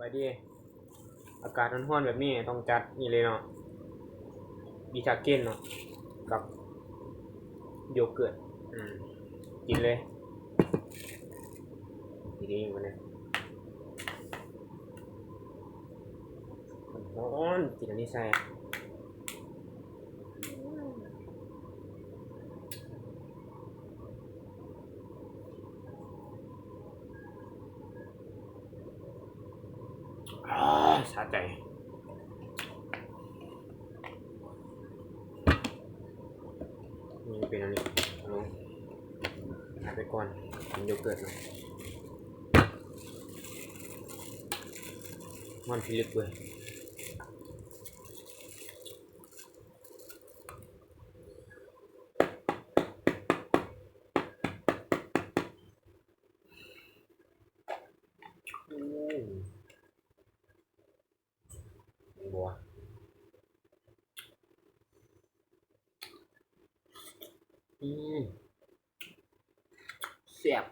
ไว้ดิอากาศร้อนๆแบบนี้ต้องจัดนี่เลยเนาะบีชาเก้นเนาะกับโยเกิร์ตอืมกินเลยดีๆวันนี้ร้อนกินอันนี้ใส่ สะใจนี่เป็นอันนี้ลงไปก่อนมันโยเกิร์ตเนาะมันพิลึกเลยอืมบัว อืมเสียบ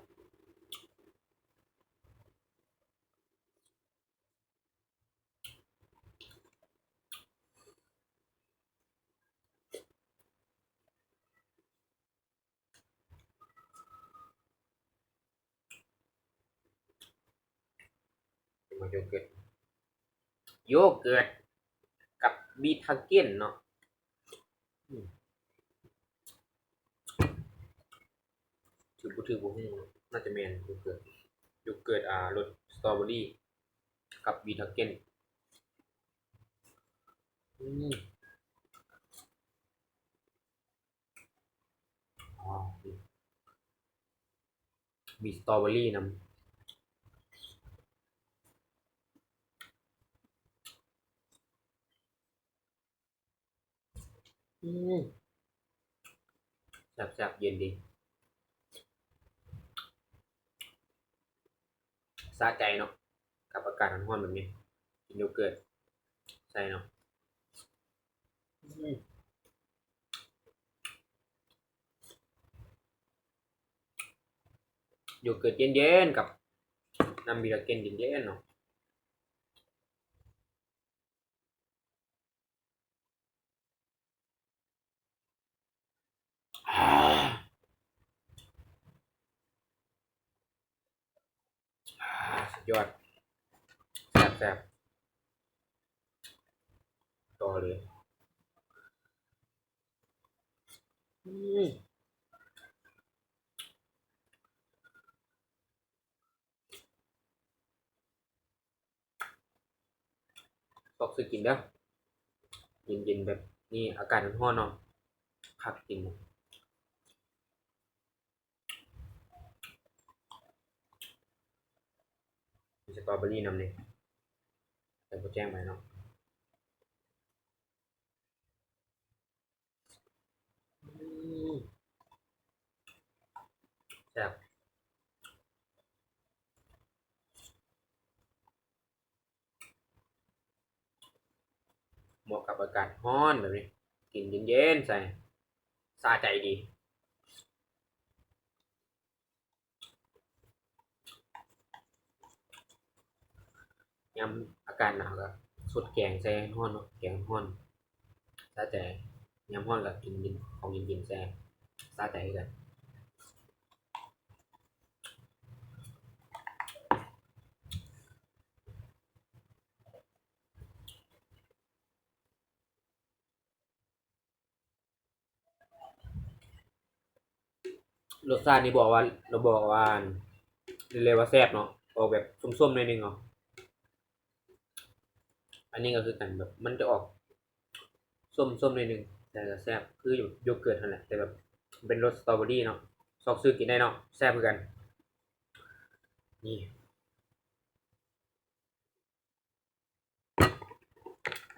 มาโยเกิร์ตโยเกิร์ตกับบีทาเก้นเนาะอืม ถือบุถือบุหงน่าจะเมนโยเกิร์ตโยเกิร์ตอ่ารสสตรอเบอรี่กับบีทาเก้นอืมอ๋อมีสตรอเบอรี่นำอืมแซ่บๆเย็นดี สะใจเนาะกับอากาศร้อนๆแบบนี้ กินโยเกิร์ตใช่เนาะอืมโยเกิร์ตเย็นๆกับน้ำบีราเกนเย็นๆเนาะอ่าสุด ยอดแซ่บๆต่อเลยอืมตอกซื้อกินเด้อเย็นๆแบบนี้อากาศร้อนๆเนาะพักกิน สตรอเบอรี่นำเนี่ยแต่ก็แจ้งไปเนาะแซ่บเหมาะกับอากาศร้อนแบบนี้ กินเย็นๆใส่สะใจดี ยามอากาศหนาวก็สุดแกงใส่ร้อนเนาะแกงร้อนสะใจยามร้อนก็กินย็นของเย็นๆใส่สะใจกันรสชาตินี่บอกว่าเราบอกว่าเรียกว่าแซ่บเนาะออกแบบส้มๆหน่อยนึงเนาะ อันนี้ก็คือกันแบบมันจะออกส้มส้มหน่อยหนึงแต่ก็แซ่บคืออยู่โยเกิร์ตนั่นแหละแต่แบบเป็นรสสตรอเบอรี่เนาะซอกซื้อกินได้เนาะแซ่บเหมือนกัน นี่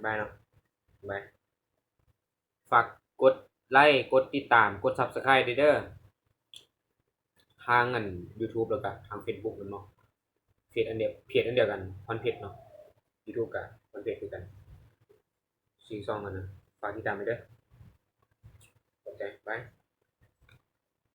บายเนาะบายฝากกดไลค์กดติดตามกด Subscribe ด้วยเด้อทางอัน YouTube แล้วก็ทาง Facebook นั่นเนาะเพจอันเดียวเพจอันเดียวกันคอนเพจเนาะ ดูกับคอนเพจคือกันซีซองกันนะฝากติดตามไปด้วยขอบใจบาย